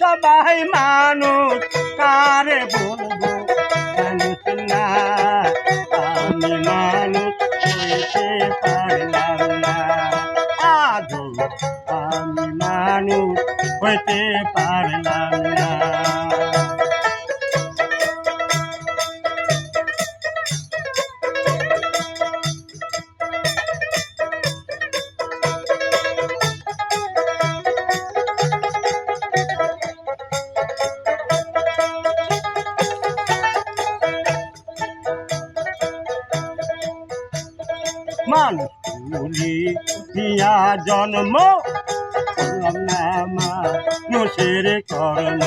সবাই মানুষ কারে বলব? আমি মানুষ পারলাম না। আমি মানুষ হইতে পারলাম না। মানুষ তুলি দিয়া জন্ম। মানুষের কর্ম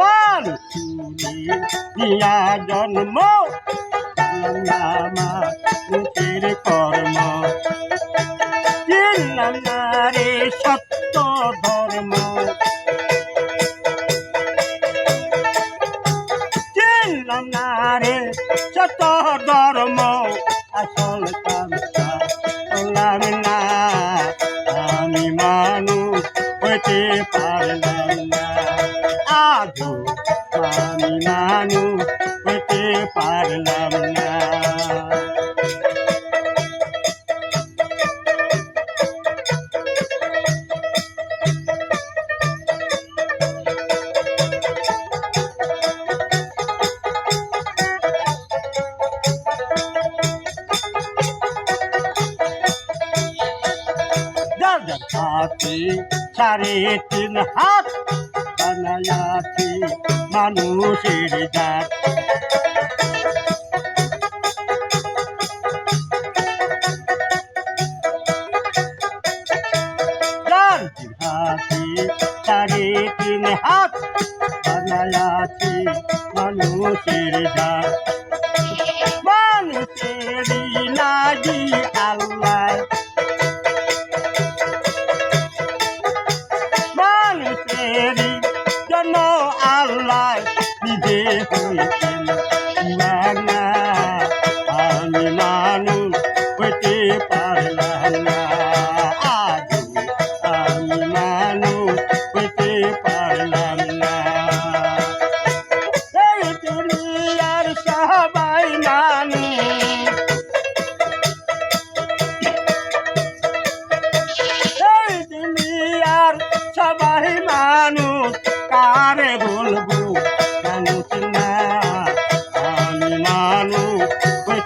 মানুষ তুলি দিয়া জন্ম। করলাম চিনলাম যত ধর্ম আসল করলাম আমি মানুষ হইতে যাদের হাতে সাড়ে তিন হাত বানায়াছি মানুষের জাত। যাদের হাতে সাড়ে তিন হাত বানায়াছি মানুষের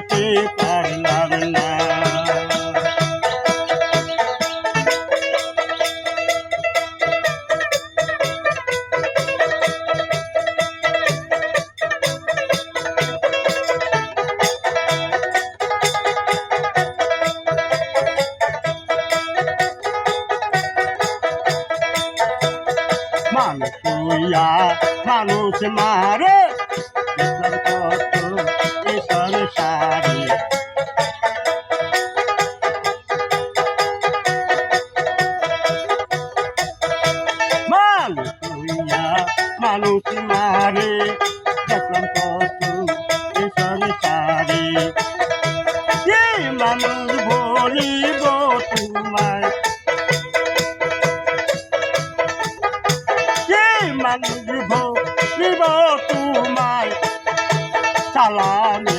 হতে পারলাম না মানুষ মারে মানুষ মারে দেখলাম কত সংসারে। যে মানুষ বলিব তোমার যে মানুষ বলিব তোমার সালামের